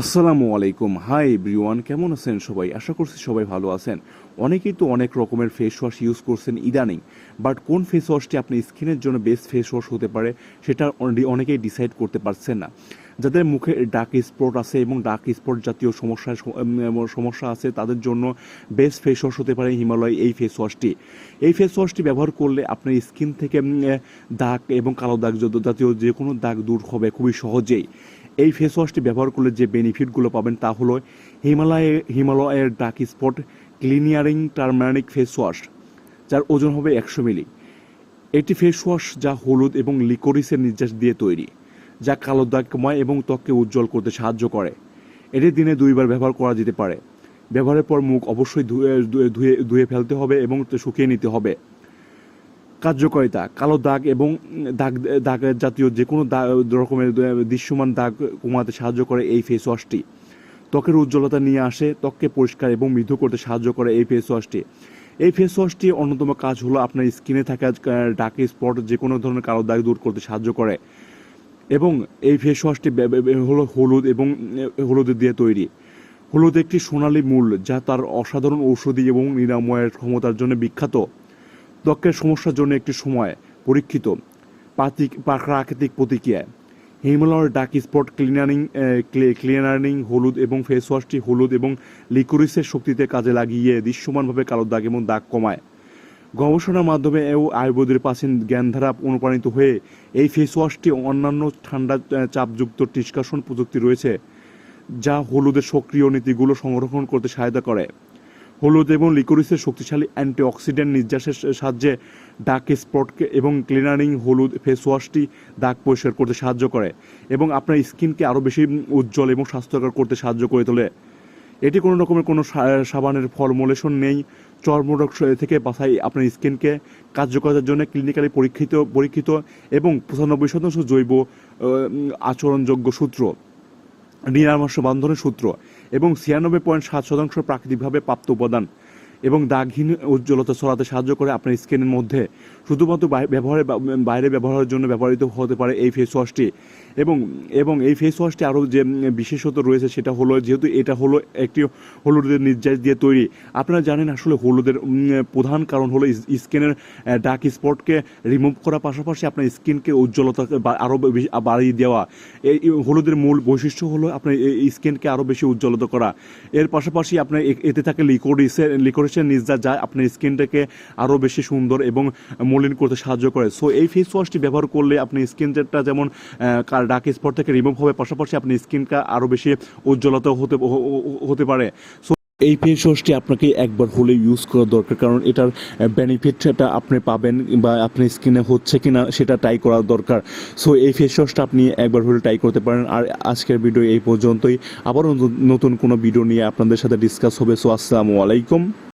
আসসালামু আলাইকুম। Hi everyone কেমন আছেন সবাই? আশা করছি সবাই ভালো আছেন। অনেকেই তো অনেক রকমের ফেস ওয়াশ ইউজ করছেন ইদানিং বাট কোন ফেস ওয়াশটি আপনি স্কিনের জন্য বেস্ট ফেস ওয়াশ হতে পারে, সেটা অনেকেই ডিসাইড করতে পারছেন না। যাদের মুখে ডার্ক স্পট আছে এবং ডার্ক স্পট জাতীয় সমস্যা সমস্যা আছে, তাদের জন্য বেস্ট ফেস ওয়াশ হতে পারে হিমালয় এই ফেস ওয়াশটি এই ফেস ওয়াশটি ব্যবহার করলে আপনার স্কিন থেকে দাগ এবং কালো দাগ জাতীয় যে কোনো দাগ দূর হবে খুবই সহজেই। এই ফেস ওয়াশটি ব্যবহার করলে যে বেনিফিটগুলো পাবেন তা হলো হিমালয়ে, হিমালয়ের dark spot clearing turmeric face wash যার ওজন হবে একশো মিলি এটি ফেস ওয়াশ যা হলুদ এবং লিকোরিসের নির্যাস দিয়ে তৈরি, যা কালো দাগ কমায় এবং ত্বককে উজ্জ্বল করতে সাহায্য করে। এটি দিনে দুইবার ব্যবহার করা যেতে পারে। ব্যবহারের পর মুখ অবশ্যই ধুয়ে- ধুয়ে ধুয়ে ফেলতে হবে এবং শুকিয়ে নিতে হবে। কার্যকারিতা, কালো দাগ এবং দাগ দাগ জাতীয় যে কোনো রকমের দৃশ্যমান দাগ কমাতে সাহায্য করে এই ফেস ওয়াশটি ত্বকের উজ্জ্বলতা নিয়ে আসে, ত্বককে পরিষ্কার এবং মৃদু করতে সাহায্য করে এই ফেস ওয়াশটি এই ফেস ওয়াশটি অন্যতম কাজ হলো আপনার স্কিনে থাকা ডাক স্পট যে কোনো ধরনের কালো দাগ দূর করতে সাহায্য করে। এবং এই ফেস ওয়াশটি হলো হলুদ এবং হলুদ দিয়ে তৈরি। হলুদ একটি সোনালী মূল যা তার অসাধারণ ঔষধি এবং নিরাময়ের ক্ষমতার জন্য বিখ্যাত। ত্বকের সমস্যার জন্য একটি সময় পরীক্ষিত। প্রাতিক প্রাকৃতিক প্রতিক্রিয়া। হিমালয়ের ডাক স্পট ক্লিনারিং ক্লিনারিং হলুদ এবং ফেস ওয়াশটি হলুদ এবং লিকুরিসের শক্তিতে কাজে লাগিয়ে দৃশ্যমানভাবে কালো দাগ এবং দাগ কমায়। গবেষণার মাধ্যমে এও আয়ুর্বেদের প্রাচীন জ্ঞানধারা অনুপ্রাণিত হয়ে এই ফেস ওয়াশটি অন্যান্য ঠান্ডা চাপযুক্ত নিষ্কাশন প্রযুক্তি রয়েছে, যা হলুদের সক্রিয় নীতিগুলো সংরক্ষণ করতে সহায়তা করে। হলুদ এবং লিকোরিসের শক্তিশালী অ্যান্টিঅক্সিডেন্ট নির্যাসের সাহায্যে ডাক স্পটকে এবং ক্লিনারিং হলুদ ফেস ওয়াশটি দাগ পরিষ্কার করতে সাহায্য করে এবং আপনার স্কিনকে আরও বেশি উজ্জ্বল এবং স্বাস্থ্যকর করতে সাহায্য করে তোলে। এটি কোনো রকমের কোনো সাবানের ফর্মুলেশন নেই। চর্মরোগ থেকে বাঁচাই আপনার স্কিনকে কার্যকরতার জন্য ক্লিনিক্যালি পরীক্ষিত পরীক্ষিত এবং পঁচানব্বই শতাংশ জৈব আচরণযোগ্য সূত্র। নিরামর্শ বন্ধনের সূত্র। এবং ছিয়ানব্বই পয়েন্ট সাত শতাংশ প্রাকৃতিকভাবে প্রাপ্ত উপাদান। এবং দাগহীন উজ্জ্বলতা ছড়াতে সাহায্য করে আপনার স্কিনের মধ্যে। শুধুমাত্র বাই- ব্যবহারে বাইরে ব্যবহারের জন্য ব্যবহৃত হতে পারে এই ফেস ওয়াশটি এবং এবং এই ফেস ওয়াশটি আরও যে বিশেষত রয়েছে সেটা হলো, যেহেতু এটা হলো একটি হলুদের নির্যাস দিয়ে তৈরি, আপনারা জানেন আসলে হলুদের প্রধান কারণ হলো স্কিনের ডার্ক স্পটকে রিমুভ করার পাশাপাশি আপনার স্কিনকে উজ্জ্বলতা আরও বাড়িয়ে দেওয়া। এই হলুদের মূল বৈশিষ্ট্য হলো আপনার স্কিনকে আরও বেশি উজ্জ্বলতা করা। এর পাশাপাশি আপনার এতে থাকে লিকোরিসের লিকোরিসের নির্যাস যায় আপনার স্কিনটাকে আরও বেশি সুন্দর এবং মলিন করতে সাহায্য করে। সো এই ফেস ওয়াশটি ব্যবহার করলে আপনি স্কিনটা যেমন ডার্ক স্পট থেকে রিমুভ হবে, পাশাপাশি আপনি স্কিনটা আরও বেশি উজ্জ্বলতা হতে হতে পারে। সো এই ফেস ওয়াশটি আপনাকে একবার হলে ইউজ করা দরকার, কারণ এটার বেনিফিটটা আপনি পাবেন বা আপনার স্কিনে হচ্ছে কিনা সেটা ট্রাই করা দরকার। সো এই ফেস ওয়াশটা আপনি একবার হলে ট্রাই করতে পারেন। আর আজকের ভিডিও এই পর্যন্তই। আবারও নতুন কোনো ভিডিও নিয়ে আপনাদের সাথে ডিসকাস হবে। সো আসসালামু আলাইকুম।